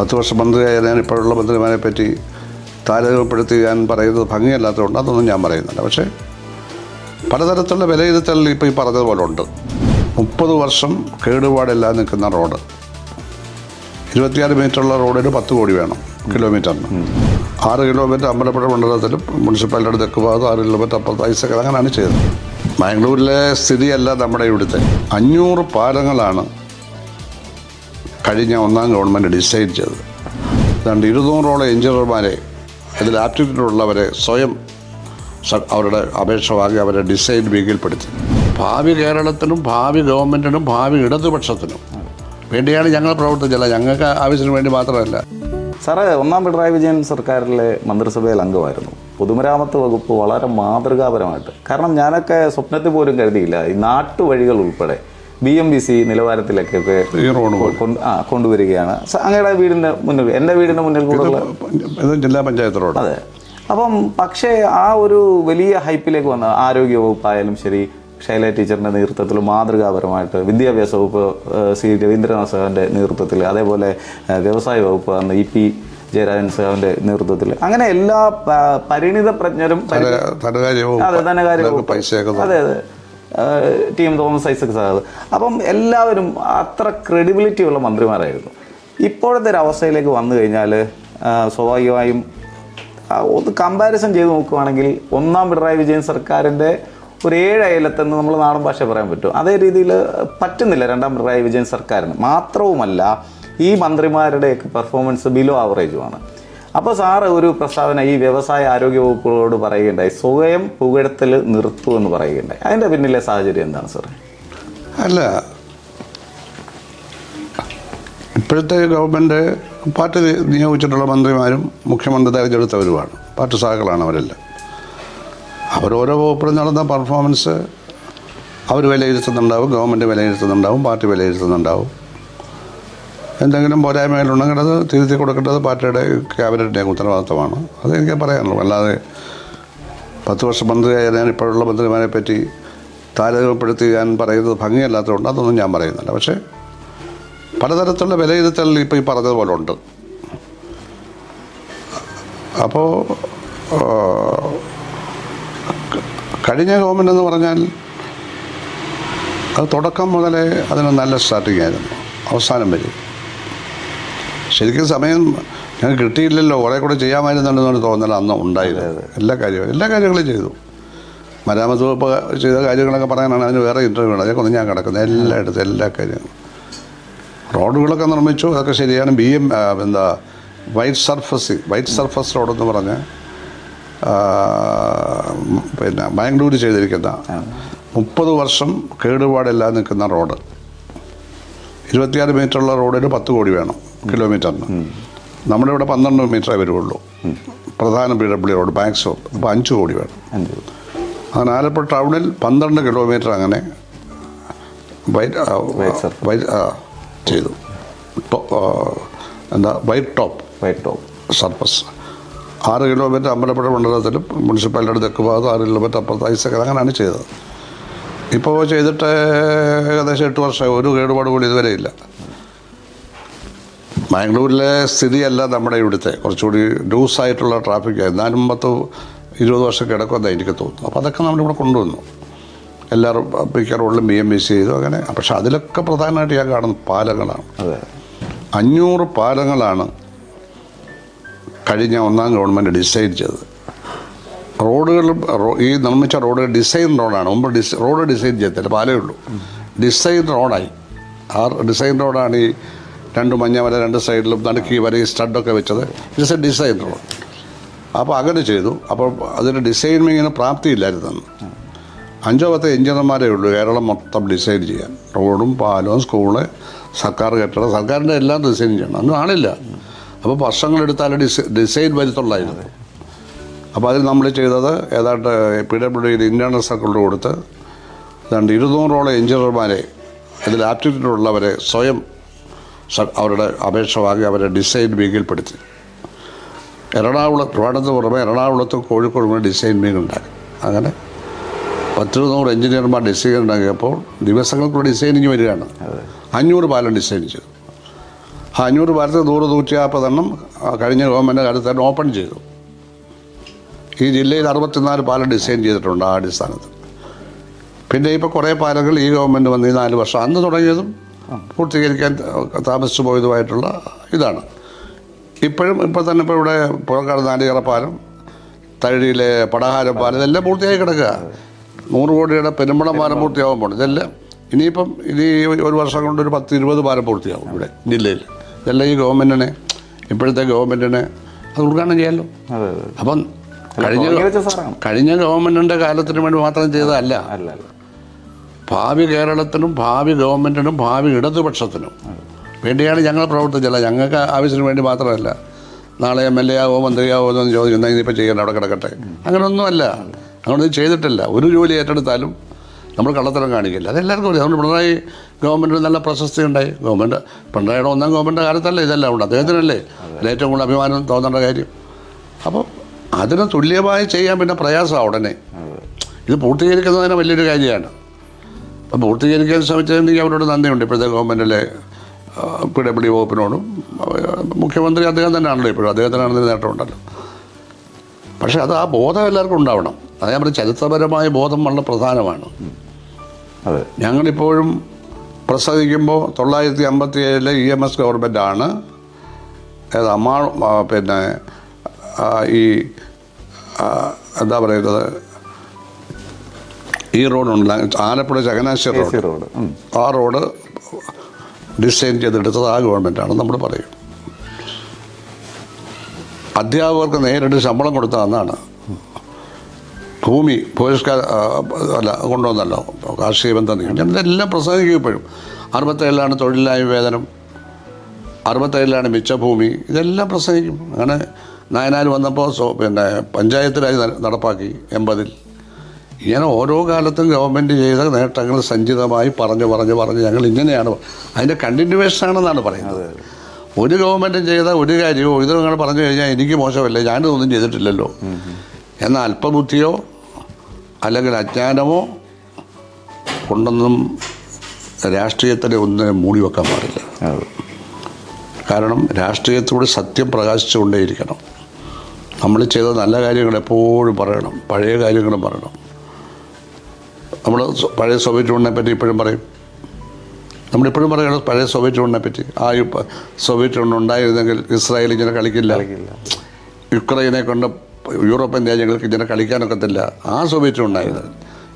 പത്ത് വർഷം മന്ത്രിയായ ഞാൻ ഇപ്പോഴുള്ള മന്ത്രിമാരെ പറ്റി താരതമ്യപ്പെടുത്തി ഞാൻ പറയുന്നത് ഭംഗിയല്ലാത്തതുകൊണ്ട് അതൊന്നും ഞാൻ പറയുന്നില്ല. പക്ഷേ പലതരത്തിലുള്ള വിലയിരുത്തൽ ഇപ്പോൾ ഈ പറഞ്ഞതുപോലെ ഉണ്ട് മുപ്പത് വർഷം കേടുപാടില്ലാതെ നിൽക്കുന്ന റോഡ്. ഇരുപത്തിയാറ് മീറ്ററുള്ള റോഡിന് പത്ത് കോടി വേണം കിലോമീറ്ററിന്. ആറ് കിലോമീറ്റർ അമ്പലപ്പുഴ മണ്ഡലത്തിലും മുനിസിപ്പാലിറ്റിയുടെ തെക്ക് ഭാഗത്തും ആറ് കിലോമീറ്റർ അപ്പുറത്ത് ഐസക് അങ്ങനെയാണ് ചെയ്തത്. ബാംഗ്ലൂരിലെ സ്ഥിതിയല്ല നമ്മുടെ ഇവിടുത്തെ. അഞ്ഞൂറ് പാലങ്ങളാണ് കഴിഞ്ഞ ഒന്നാം ഗവൺമെന്റ് ഡിസൈഡ് ചെയ്തത്. അതുകൊണ്ട് ഇരുന്നൂറോളം എഞ്ചിനീയർമാരെ അതിൽ ആപ്റ്റിറ്റ്യൂഡ് ഉള്ളവരെ സ്വയം അവരുടെ അപേക്ഷ വാങ്ങി അവരെ ഡിസൈൻ വീകിൽപ്പെടുത്തി ഭാവി കേരളത്തിനും ഭാവി ഗവൺമെന്റിനും ഭാവി ഇടതുപക്ഷത്തിനും വേണ്ടിയാണ് ഞങ്ങൾ പ്രവർത്തിച്ചത്. ഞങ്ങൾക്ക് ആവശ്യത്തിന് വേണ്ടി മാത്രമല്ല. സാറേ ഒന്നാം പിണറായി വിജയൻ സർക്കാരിലെ മന്ത്രിസഭയിൽ അംഗമായിരുന്നു. പൊതുമരാമത്ത് വകുപ്പ് വളരെ മാതൃകാപരമായിട്ട്. കാരണം ഞാനൊക്കെ സ്വപ്നത്തിൽ പോലും കരുതിയില്ല ഈ നാട്ടുവഴികൾ ഉൾപ്പെടെ. ബി എം ബി സി പോലെ. ആ കൊണ്ടുവരികയാണ്. അങ്ങയുടെ വീടിന്റെ മുന്നിൽ എന്റെ വീടിന്റെ മുന്നിൽ കൂടുതൽ ജില്ലാ പഞ്ചായത്ത് റോഡ്. അതെ. അപ്പം പക്ഷേ ആ ഒരു വലിയ ഹൈപ്പിലേക്ക് വന്ന ആരോഗ്യ വകുപ്പായാലും ശരി ശൈല ടീച്ചറിന്റെ നേതൃത്വത്തിൽ മാതൃകാപരമായിട്ട് വിദ്യാഭ്യാസ വകുപ്പ് സി രവീന്ദ്രനാഥ് സാറിന്റെ നേതൃത്വത്തിൽ അതേപോലെ വ്യവസായ വകുപ്പ് അന്ന് ഇ പി ജയരാജൻ സാറിന്റെ നേതൃത്വത്തിൽ അങ്ങനെ എല്ലാ പരിണിത പ്രജ്ഞരും അതെ ധനകാര്യ അതെ അതെ. ടി എം തോമസ് ഐസക് സാഹ് അപ്പം എല്ലാവരും അത്ര ക്രെഡിബിലിറ്റി ഉള്ള മന്ത്രിമാരായിരുന്നു. ഇപ്പോഴത്തെ ഒരു അവസ്ഥയിലേക്ക് വന്നു കഴിഞ്ഞാൽ സ്വാഭാവികമായും ഒന്ന് കമ്പാരിസൺ ചെയ്ത് നോക്കുവാണെങ്കിൽ ഒന്നാം പിണറായി വിജയൻ സർക്കാരിന്റെ ഒരു ഏഴ് അയലത്തെന്ന് നമ്മൾ നാടൻ ഭാഷ പറയാൻ പറ്റും. അതേ രീതിയിൽ പറ്റുന്നില്ല രണ്ടാം പിണറായി വിജയൻ സർക്കാരിന്. മാത്രവുമല്ല ഈ മന്ത്രിമാരുടെയൊക്കെ പെർഫോമൻസ് ബിലോ ആവറേജുമാണ് അപ്പോൾ സാറ് ഒരു പ്രസ്താവന ഈ വ്യവസായ ആരോഗ്യ വകുപ്പുകളോട് പറയുകയുണ്ടായി. സ്വയം പുകഴ്ത്തൽ നിർത്തൂ എന്ന് പറയുകയുണ്ടായി. അതിന്റെ പിന്നിലെ സാഹചര്യം എന്താണ് സാർ അല്ല. ഇപ്പോഴത്തെ ഗവൺമെന്റ് പാർട്ടി നിയോഗിച്ചിട്ടുള്ള മന്ത്രിമാരും മുഖ്യമന്ത്രി തെരഞ്ഞെടുത്തവരുമാണ്. പാർട്ടി സഹാക്കളാണ് അവരെല്ലാം. അവരോരോ വകുപ്പിലും നടന്ന പെർഫോമൻസ് അവർ വിലയിരുത്തുന്നുണ്ടാവും ഗവൺമെന്റ് വിലയിരുത്തുന്നുണ്ടാവും പാർട്ടി വിലയിരുത്തുന്നുണ്ടാവും. എന്തെങ്കിലും പോരായ്മകളുണ്ടെങ്കിൽ അത് തിരുത്തി കൊടുക്കേണ്ടത് പാർട്ടിയുടെ ക്യാബിനറ്റിന്റെ ഉത്തരവാദിത്തമാണ് അത് എനിക്ക് പറയാനുള്ളൂ. അല്ലാതെ പത്ത് വർഷം മന്ത്രിയായ ഞാൻ ഇപ്പോഴുള്ള മന്ത്രിമാരെ പറ്റി താരതമ്യപ്പെടുത്തി ഞാൻ പറയുന്നത് ഭംഗിയല്ലാത്തതുകൊണ്ട് അതൊന്നും ഞാൻ പറയുന്നില്ല. പക്ഷേ പലതരത്തിലുള്ള വിലയിരുത്തൽ ഇപ്പോൾ ഈ പറഞ്ഞതുപോലെ ഉണ്ട് അപ്പോൾ കഴിഞ്ഞ ഗവൺമെന്റ് എന്ന് പറഞ്ഞാൽ അത് തുടക്കം മുതലേ അതിന് നല്ല സ്റ്റാർട്ടിംഗ് ആയിരുന്നു അവസാനം വരെ. ശരിക്കും സമയം ഞങ്ങൾക്ക് കിട്ടിയില്ലല്ലോ കുറേ കൂടെ ചെയ്യാമായിരുന്നുണ്ടെന്നാണ് തോന്നൽ അന്ന് ഉണ്ടായിരുന്നു എല്ലാ കാര്യവും എല്ലാ കാര്യങ്ങളും ചെയ്തു. മരാമത്ത് വകുപ്പ് ചെയ്ത കാര്യങ്ങളൊക്കെ പറയാനാണ് അതിന് വേറെ ഇന്റർവ്യൂ ആണ് അതിനെക്കൊന്നും ഞാൻ കിടക്കുന്നത് എല്ലായിടത്തും എല്ലാ കാര്യങ്ങളും. റോഡുകളൊക്കെ നിർമ്മിച്ചു അതൊക്കെ ശരിയാണ്. ബി എം എന്താ വൈറ്റ് സർഫസ് വൈറ്റ് സർഫസ് റോഡെന്ന് പറഞ്ഞ് പിന്നെ ബാംഗ്ലൂർ ചെയ്തിരിക്കുന്ന മുപ്പത് വർഷം കേടുപാടില്ലാതെ നിൽക്കുന്ന റോഡ്. ഇരുപത്തിയാറ് മീറ്ററുള്ള റോഡിന് പത്ത് കോടി വേണം. കിലോമീറ്ററിന്. നമ്മുടെ ഇവിടെ പന്ത്രണ്ട് മീറ്ററേ വരുള്ളൂ പ്രധാന P W road bank stop അപ്പോൾ അഞ്ച് കോടി. വേണം അങ്ങനെ ആലപ്പുഴ ടൗണിൽ പന്ത്രണ്ട് കിലോമീറ്റർ അങ്ങനെ ചെയ്തു. എന്താ white top. White top. Surface. ആറ് കിലോമീറ്റർ അമ്പലപ്പുഴ മണ്ഡലത്തിലും മുനിസിപ്പാലിറ്റിയുടെ തെക്ക് ഭാഗത്ത് ആറ് കിലോമീറ്റർ അപ്പുറത്ത് ഐസക് അങ്ങനെയാണ് ചെയ്തത്. ഇപ്പോൾ ചെയ്തിട്ട് ഏകദേശം എട്ട് വർഷം ഒരു കേടുപാട് കൂടി ഇതുവരെ ഇല്ല. ബാംഗ്ലൂരിലെ സ്ഥിതിയല്ല നമ്മുടെ ഇവിടുത്തെ. കുറച്ചുകൂടി ലൂസായിട്ടുള്ള ട്രാഫിക് എന്നാലും പത്ത് ഇരുപത് വർഷം കിടക്കുമെന്നാണ് എനിക്ക് തോന്നുന്നു അപ്പോൾ അതൊക്കെ നമ്മളിവിടെ കൊണ്ടുവന്നു. എല്ലാവരും മിക്ക റോഡിലും ബി എം ബി സി ചെയ്തു അങ്ങനെ. പക്ഷെ അതിലൊക്കെ പ്രധാനമായിട്ട് ഞാൻ കാണുന്നത് പാലങ്ങളാണ്. അതെ. അഞ്ഞൂറ് പാലങ്ങളാണ് കഴിഞ്ഞ ഒന്നാം ഗവൺമെന്റ് ഡിസൈഡ് ചെയ്തത്. റോഡുകൾ ഈ നിർമ്മിച്ച റോഡ് ഡിസൈൻ റോഡാണ്. മുമ്പ് ഡിസ് റോഡ് ഡിസൈൻ ചെയ്തില്ല പാലേ ഉള്ളൂ. ഡിസൈൻ റോഡായി. ആ ഡിസൈൻ റോഡാണ് ഈ രണ്ട് മഞ്ഞ രണ്ട് സൈഡിലും നടുക്കി വര ഈ സ്റ്റഡൊക്കെ വെച്ചത്. ഇറ്റ്സ് എ ഡിസൈൻ അപ്പോൾ അങ്ങനെ ചെയ്തു. അപ്പോൾ അതിന് ഡിസൈനിങ്ങിന് പ്രാപ്തിയില്ലായിരുന്നു. അഞ്ചോ പത്തോ എഞ്ചിനീയർമാരേ ഉള്ളൂ കേരളം മൊത്തം ഡിസൈൻ ചെയ്യാൻ. റോഡും പാലവും സ്കൂൾ സർക്കാർ കെട്ടിടം സർക്കാരിന്റെ എല്ലാം ഡിസൈൻ ചെയ്യണം. അന്ന് ആളില്ല അപ്പോൾ വർഷങ്ങളെടുത്താലും ഡിസൈ ഡിസൈൻ വരുത്തുള്ളായിരുന്നു. അപ്പോൾ അതിൽ നമ്മൾ ചെയ്തത് ഏതാണ്ട് പി ഡബ്ല്യു ഡിയിൽ ഇന്റേണൽ സർക്കിളിൽ കൊടുത്ത് ഏതാണ്ട് ഇരുന്നൂറോളം എഞ്ചിനീയർമാരെ അതിൽ ആപ്റ്റിറ്റ്യൂഡുള്ളവരെ സ്വയം അവരുടെ അപേക്ഷ വാങ്ങി അവരെ ഡിസൈൻ വീക്കിൽപ്പെടുത്തി എറണാകുളം ട്രിവാൻഡ്രത്ത് പുറമെ എറണാകുളത്തും കോഴിക്കോടും കൂടി ഡിസൈൻ വീക്ക് ഉണ്ടാക്കി അങ്ങനെ പത്തിരുന്നൂറ് എഞ്ചിനീയർമാർ ഡിസൈൻ ഉണ്ടാക്കിയപ്പോൾ ദിവസങ്ങൾക്കുള്ള ഡിസൈനിങ് വരികയാണ്. അഞ്ഞൂറ് പാലം ഡിസൈൻ ചെയ്തു. ആ അഞ്ഞൂറ് പാലത്തിൽ നൂറ് നൂറ്റി നാൽപ്പതെണ്ണം കഴിഞ്ഞ ഗവൺമെന്റ് കാലത്ത് തന്നെ ഓപ്പൺ ചെയ്തു. ഈ ജില്ലയിൽ അറുപത്തിനാല് പാലം ഡിസൈൻ ചെയ്തിട്ടുണ്ട് ആ അടിസ്ഥാനത്തിൽ. പിന്നെ ഇപ്പോൾ കുറേ പാലങ്ങൾ ഈ ഗവൺമെന്റ് വന്ന് ഈ നാല് വർഷം അന്ന് തുടങ്ങിയതും പൂർത്തീകരിക്കാൻ താമസിച്ചു പോയതുമായിട്ടുള്ള ഇതാണ്. ഇപ്പോഴും ഇപ്പോൾ തന്നെ ഇപ്പോൾ ഇവിടെ പുഴക്കാട് നാലികറ പാലം തഴിയിലെ പടഹാരം പാലം ഇതെല്ലാം പൂർത്തിയായി കിടക്കുക. നൂറ് കോടിയുടെ പെരുമ്പളം പാലം പൂർത്തിയാവുമ്പോൾ ഇതെല്ലാം ഇനിയിപ്പം ഇനി ഒരു വർഷം കൊണ്ട് ഒരു പത്ത് ഇരുപത് പാലം പൂർത്തിയാവും ഇവിടെ ജില്ലയിൽ. ഇതെല്ലാം ഈ ഗവൺമെന്റിനെ ഇപ്പോഴത്തെ ഗവൺമെന്റിനെ അത് ഉദ്ഘാടനം ചെയ്യാമല്ലോ അപ്പം കഴിഞ്ഞ കഴിഞ്ഞ ഗവൺമെന്റിന്റെ കാലത്തിന് വേണ്ടി മാത്രം ചെയ്തതല്ല. ഭാവി കേരളത്തിനും ഭാവി ഗവൺമെന്റിനും ഭാവി ഇടതുപക്ഷത്തിനും വേണ്ടിയാണ് ഞങ്ങൾ പ്രവർത്തിച്ചല്ല ഞങ്ങൾക്ക് ആവശ്യത്തിന് വേണ്ടി മാത്രമല്ല നാളെ എം എൽ എ ആവോ മന്ത്രിയാവോ എന്ന് ചോദിക്കുന്ന ഇനിയിപ്പോൾ ചെയ്യണം അവിടെ കിടക്കട്ടെ. അങ്ങനെയൊന്നുമല്ല അങ്ങനൊന്നും ചെയ്തിട്ടില്ല. ഒരു ജോലി ഏറ്റെടുത്താലും നമ്മൾ കള്ളത്തരം കാണിക്കില്ല. അതെല്ലാവർക്കും അറിയാം. അതുകൊണ്ട് പിണറായി ഗവൺമെന്റ് നല്ല പ്രശസ്തി ഉണ്ടായി. ഗവൺമെന്റ് പിണറായിയുടെ ഒന്നാം ഗവൺമെന്റ് കാലത്തല്ലേ ഇതെല്ലാം ഉണ്ട്. അദ്ദേഹത്തിനല്ലേ അതിൽ ഏറ്റവും കൂടുതൽ അഭിമാനം തോന്നേണ്ട കാര്യം. അപ്പോൾ അതിന് തുല്യമായി ചെയ്യാൻ പിന്നെ പ്രയാസമാണ് ഉടനെ. ഇത് പൂർത്തീകരിക്കുന്നതിന് വലിയൊരു കാര്യമാണ്. അപ്പം പൂർത്തീകരിക്കാൻ ശ്രമിച്ചതിന് അവരോട് നന്ദിയുണ്ട്. ഇപ്പോഴത്തെ ഗവൺമെന്റിലെ പി ഡബ്ല്യു വകുപ്പിനോടും മുഖ്യമന്ത്രി അദ്ദേഹം തന്നെയാണല്ലോ ഇപ്പോഴും. അദ്ദേഹത്തിനാണ് ഇതിന് നേട്ടമുണ്ടല്ലോ. പക്ഷേ അത് ആ ബോധം എല്ലാവർക്കും ഉണ്ടാവണം. അത് നമ്മുടെ ചരിത്രപരമായ ബോധം വളരെ പ്രധാനമാണ്. അതെ. ഞങ്ങളിപ്പോഴും പ്രസംഗിക്കുമ്പോൾ തൊള്ളായിരത്തി അമ്പത്തി ഏഴിലെ ഇ എം എസ് ഗവൺമെന്റാണ് ഏത് അമ്മാ ആ, പിന്നെ ഈ എന്താ പറയുന്നത് ഈ റോഡുണ്ട്. ആലപ്പുഴ ചങ്ങനാശ്ശേരി റോഡ്. റോഡ്. ആ റോഡ് ഡിസൈൻ ചെയ്തെടുത്തത് ആ ഗവൺമെന്റാണ് നമ്മൾ പറയും. അധ്യാപകർക്ക് നേരിട്ട് ശമ്പളം കൊടുത്ത അന്നാണ്. ഭൂമി പോലീസ്കാർ അല്ല കൊണ്ടുവന്നല്ലോ. കാർഷിക ബന്ധം നീക്കി ഇതെല്ലാം പ്രസംഗിക്കും ഇപ്പോഴും. അറുപത്തേഴിലാണ് തൊഴിലില്ലായ്മ വേതനം. അറുപത്തേഴിലാണ് മിച്ചഭൂമി. ഇതെല്ലാം പ്രസംഗിക്കും. അങ്ങനെ നായനാർ വന്നപ്പോൾ സോ- പിന്നെ പഞ്ചായത്തിലായി നടപ്പാക്കി എൺപതിൽ. ഇങ്ങനെ ഓരോ കാലത്തും ഗവൺമെന്റ് ചെയ്ത നേട്ടങ്ങൾ സഞ്ചിതമായി പറഞ്ഞു പറഞ്ഞു പറഞ്ഞ്. ഞങ്ങൾ ഇങ്ങനെയാണ് അതിന്റെ കണ്ടിന്യൂവേഷൻ ആണെന്നാണ് പറയുന്നത്. ഒരു ഗവൺമെന്റും ചെയ്ത ഒരു കാര്യമോ ഇത് നിങ്ങൾ പറഞ്ഞു കഴിഞ്ഞാൽ എനിക്ക് മോശമല്ല ഞാനിതൊന്നും ചെയ്തിട്ടില്ലല്ലോ. എന്ന അല്പബുദ്ധിയോ അല്ലെങ്കിൽ അജ്ഞാനമോ കൊണ്ടൊന്നും രാഷ്ട്രീയത്തിന്റെ ഒന്ന് മൂടി വെക്കാൻ പാടില്ല. കാരണം രാഷ്ട്രീയത്തിലൂടെ സത്യം പ്രകാശിച്ചുകൊണ്ടേയിരിക്കണം. നമ്മൾ ചെയ്ത നല്ല കാര്യങ്ങൾ എപ്പോഴും പറയണം പഴയ കാര്യങ്ങളും പറയണം. നമ്മൾ പഴയ സോവിയറ്റ് യൂണിയനെ പറ്റി ഇപ്പോഴും പറയും. നമ്മളിപ്പോഴും പറയുന്നത് പഴയ സോവിയറ്റ് യൂണിയനെ പറ്റി. ആ സോവിയറ്റ് യൂണിയൻ ഉണ്ടായിരുന്നെങ്കിൽ ഇസ്രായേൽ ഇങ്ങനെ കളിക്കില്ല. യുക്രൈനെ കൊണ്ട് യൂറോപ്യൻ രാജ്യങ്ങൾക്ക് ഇങ്ങനെ കളിക്കാനൊക്കത്തില്ല. ആ സോവിയറ്റ് ഉണ്ടായത്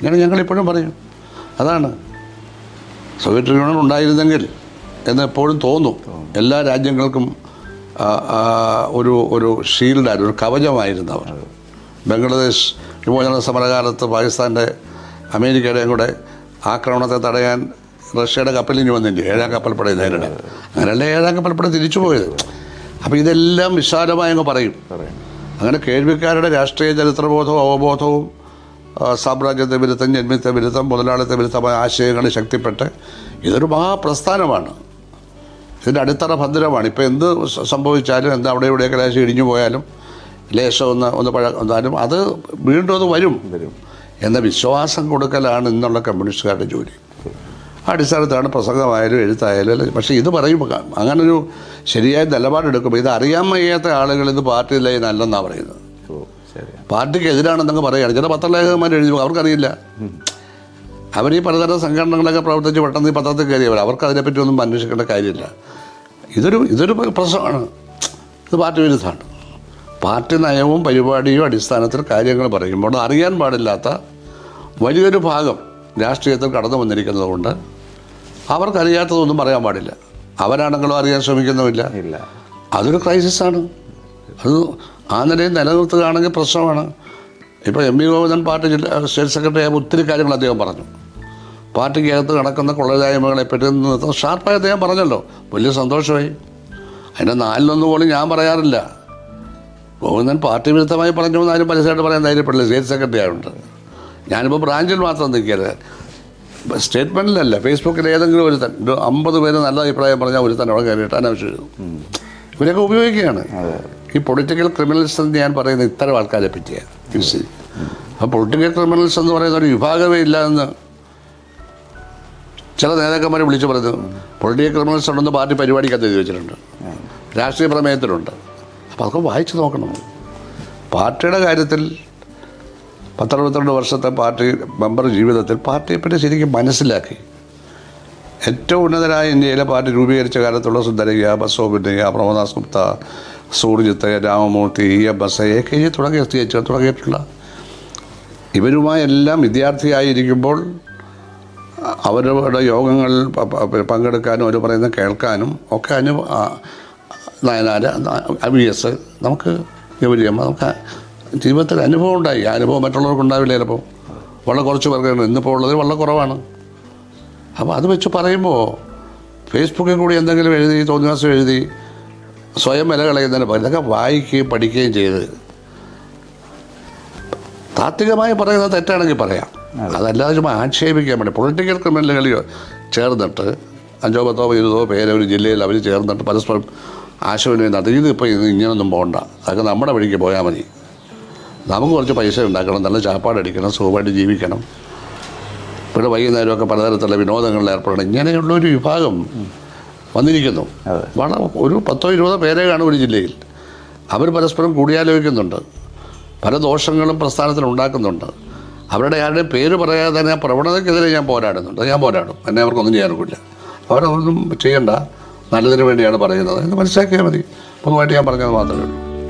ഇങ്ങനെ ഞങ്ങളിപ്പോഴും പറയും. അതാണ്. സോവിയറ്റ് യൂണിയൻ ഉണ്ടായിരുന്നെങ്കിൽ എന്ന് എപ്പോഴും തോന്നും. എല്ലാ രാജ്യങ്ങൾക്കും ഒരു ഒരു ഷീൽഡായിരുന്നു ഒരു കവചമായിരുന്നു അവർ. ബംഗ്ലാദേശ് വിമോചന സമരകാലത്ത് പാകിസ്ഥാന്റെ അമേരിക്കയുടെയും കൂടെ ആക്രമണത്തെ തടയാൻ റഷ്യയുടെ കപ്പലിന് വന്നില്ലേ? ഏഴാം കപ്പൽപ്പടയെ നേരിടാൻ. അങ്ങനെയല്ലേ ഏഴാം കപ്പൽപ്പട തിരിച്ചു പോയത്? അപ്പോൾ ഇതെല്ലാം വിശാലമായി അങ്ങ് പറയും. അങ്ങനെ കേൾവിക്കാരുടെ രാഷ്ട്രീയ ചരിത്രബോധവും അവബോധവും സാമ്രാജ്യത്തെ വിരുദ്ധം ജന്മിത്ത വിരുദ്ധം മുതലാളിത്ത വിരുദ്ധമായ ആശയങ്ങൾ ശക്തിപ്പെട്ട് ഇതൊരു മഹാപ്രസ്ഥാനമാണ്. ഇതിന്റെ അടിത്തറ ഭദ്രമാണ്. ഇപ്പോൾ എന്ത് സംഭവിച്ചാലും എന്ത് അവിടെ ഇവിടെയൊക്കെ ലേശം ഇടിഞ്ഞു പോയാലും ലേശം ഒന്ന് ഒന്ന് പഴ എന്നാലും അത് വീണ്ടും അത് വരും. വരും. എന്ന വിശ്വാസം കൊടുക്കലാണ് ഇന്നുള്ള കമ്മ്യൂണിസ്റ്റുകാരുടെ ജോലി. ആ അടിസ്ഥാനത്താണ് പ്രസംഗമായാലും എഴുത്തായാലും അല്ല പക്ഷേ ഇത് പറയുമ്പോൾ അങ്ങനൊരു ശരിയായ നിലപാടെടുക്കുമ്പോൾ ഇത് അറിയാൻ വയ്യാത്ത ആളുകൾ ഇത് പാർട്ടിയിലെ നല്ലെന്നാണ് പറയുന്നത്. പാർട്ടിക്ക് എതിരാണെന്നൊക്കെ പറയുകയാണ് ചില പത്രലേഖകന്മാർ എഴുതി അവർക്കറിയില്ല അവർ ഈ പലതരം സംഘടനകളൊക്കെ പ്രവർത്തിച്ച് പെട്ടെന്ന് ഈ പത്രത്തിൽ കയറിയവർ അവർക്ക് അതിനെപ്പറ്റി ഒന്നും അന്വേഷിക്കേണ്ട കാര്യമില്ല. ഇതൊരു ഇതൊരു പ്രശ്നമാണ്. ഇത് പാർട്ടി വിരുദ്ധമാണ്. പാർട്ടി നയവും പരിപാടിയും അടിസ്ഥാനത്തിൽ കാര്യങ്ങൾ പറയുമ്പോൾ അറിയാൻ പാടില്ലാത്ത വലിയൊരു ഭാഗം രാഷ്ട്രീയത്തിൽ കടന്നു വന്നിരിക്കുന്നത് കൊണ്ട് അവർക്കറിയാത്തതൊന്നും പറയാൻ പാടില്ല. അവരാണെങ്കിലും അറിയാൻ ശ്രമിക്കുന്നുമില്ല ഇല്ല. അതൊരു ക്രൈസിസാണ് അത് ആ നിലയിൽ നിലനിർത്തുകയാണെങ്കിൽ പ്രശ്നമാണ്. ഇപ്പോൾ എം വി ഗോവിന്ദൻ പാർട്ടി ജില്ലാ സ്റ്റേറ്റ് സെക്രട്ടറി ആയപ്പോൾ ഒത്തിരി കാര്യങ്ങൾ അദ്ദേഹം പറഞ്ഞു. പാർട്ടിക്കകത്ത് നടക്കുന്ന കൊള്ളരായ്മകളെ പറ്റി ഷാർപ്പായി അദ്ദേഹം പറഞ്ഞല്ലോ. വലിയ സന്തോഷമായി. അതിന്റെ നാലിലൊന്നും പോലും ഞാൻ പറയാറില്ല. ഗോവിന്ദൻ പാർട്ടി വിരുദ്ധമായി പറഞ്ഞു എന്നാലും പരസ്യമായിട്ട് പറയാൻ ധൈര്യപ്പെടില്ല. സ്റ്റേറ്റ് സെക്രട്ടറി ആയതുകൊണ്ട് ഞാനിപ്പോൾ ബ്രാഞ്ചിൽ മാത്രം നിൽക്കരുത്. സ്റ്റേറ്റ്മെന്റിലല്ല ഫേസ്ബുക്കിൽ ഏതെങ്കിലും ഒരു തൻ അമ്പത് പേര് നല്ല അഭിപ്രായം പറഞ്ഞാൽ ഒരു തന്നെ അവിടെ കയറിയിട്ട് അനാവശ്യം ഇവരൊക്കെ ഉപയോഗിക്കുകയാണ്. ഈ പൊളിറ്റിക്കൽ ക്രിമിനൽസ് എന്ന് ഞാൻ പറയുന്നത് ഇത്തരം ആൾക്കാരെ പറ്റിയാണ്. യു സി പൊളിറ്റിക്കൽ ക്രിമിനൽസ് എന്ന് പറയുന്ന ഒരു വിഭാഗമേ ഇല്ല എന്ന് ചില നേതാക്കന്മാരെ വിളിച്ചു പറഞ്ഞു. പൊളിറ്റിക്കൽ ക്രിമിനൽസ് ഉണ്ടെന്ന് പാർട്ടി പരിപാടിക്കകത്ത് എഴുതി വെച്ചിട്ടുണ്ട് രാഷ്ട്രീയ പ്രമേയത്തിലുണ്ട്. അപ്പോൾ അതൊക്കെ വായിച്ചു നോക്കണം. പാർട്ടിയുടെ കാര്യത്തിൽ പത്തറുപത്തിരണ്ട് വർഷത്തെ പാർട്ടി മെമ്പർ ജീവിതത്തിൽ പാർട്ടിയെപ്പറ്റി ശരിക്കും മനസ്സിലാക്കി. ഏറ്റവും ഉന്നതരായ ഇന്ത്യയിലെ പാർട്ടി രൂപീകരിച്ച കാലത്തുള്ള സുന്ദരയ്യ ബസോബിന്ദയ്യ പ്രമോദാസ് Gupta Surjeet Ramamurthy E M S A K G തുടങ്ങിയ എച്ച് തുടങ്ങിയിട്ടുള്ള ഇവരുമായെല്ലാം വിദ്യാർത്ഥിയായിരിക്കുമ്പോൾ അവരുടെ പ- പങ്കെടുക്കാനും അവർ പറയുന്നത് കേൾക്കാനും ഒക്കെ അനു നയനാര് വി എസ് നമുക്ക് ഗൗരിയമ്മ നമുക്ക് ജീവിതത്തിൽ അനുഭവം ഉണ്ടായി. ആ അനുഭവം മറ്റുള്ളവർക്ക് ഉണ്ടാവില്ല ചിലപ്പോൾ. വളരെ കുറച്ച് പേർക്കാണ് ഇന്നിപ്പോൾ ഉള്ളത് വളരെ കുറവാണ്. അപ്പോൾ അത് വെച്ച് പറയുമ്പോൾ ഫേസ്ബുക്കിൽ കൂടി എന്തെങ്കിലും എഴുതി തോന്നിവാസം എഴുതി സ്വയം വില കളയുന്നതിന് പകരം ഇതൊക്കെ വായിക്കുകയും പഠിക്കുകയും ചെയ്ത് താത്വികമായി പറയുന്നത് തെറ്റാണെങ്കിൽ പറയാം. അതല്ലാതെ ചുമ്മാ ആക്ഷേപിക്കാൻ വേണ്ടി പൊളിറ്റിക്കൽ ക്രിമിനലുകളിൽ ചേർന്നിട്ട് അഞ്ചോ പത്തോ ഇരുപതോ പേര് ഒരു ജില്ലയിൽ അവർ ചേർന്നിട്ട് പരസ്പരം ആശയവിനിമയം നടത്തി ഇത് ഇങ്ങനൊന്നും പോകണ്ട. അതൊക്കെ നമ്മുടെ വഴിക്ക് പോയാൽ മതി. നമുക്ക് കുറച്ച് പൈസ ഉണ്ടാക്കണം നല്ല ചാപ്പാടടിക്കണം സുഖമായിട്ട് ജീവിക്കണം. പിന്നെ വൈകുന്നേരമൊക്കെ പലതരത്തിലുള്ള വിനോദങ്ങളിൽ ഏർപ്പെടണം. ഇങ്ങനെയുള്ള ഒരു വിഭാഗം വന്നിരിക്കുന്നു. വളരെ ഒരു പത്തോ ഇരുപതോ പേരെ കാണും ഒരു ജില്ലയിൽ. അവർ പരസ്പരം കൂടിയാലോചിക്കുന്നുണ്ട്. പല ദോഷങ്ങളും പ്രസ്ഥാനത്തിൽ ഉണ്ടാക്കുന്നുണ്ട്. അവരുടെ ആരുടെയും പേര് പറയാതെ തന്നെ പ്രവണതയ്ക്കെതിരെ ഞാൻ പോരാടുന്നുണ്ട്. ഞാൻ പോരാടും. എന്നെ അവർക്കൊന്നും ചെയ്യാനൊക്കില്ല. അവരതൊന്നും ചെയ്യണ്ട. നല്ലതിന് വേണ്ടിയാണ് പറയുന്നത്. എന്ന് മനസ്സിലാക്കിയാൽ മതി. പൊതുവായിട്ട് ഞാൻ പറഞ്ഞത് മാത്രമേ ഉള്ളൂ.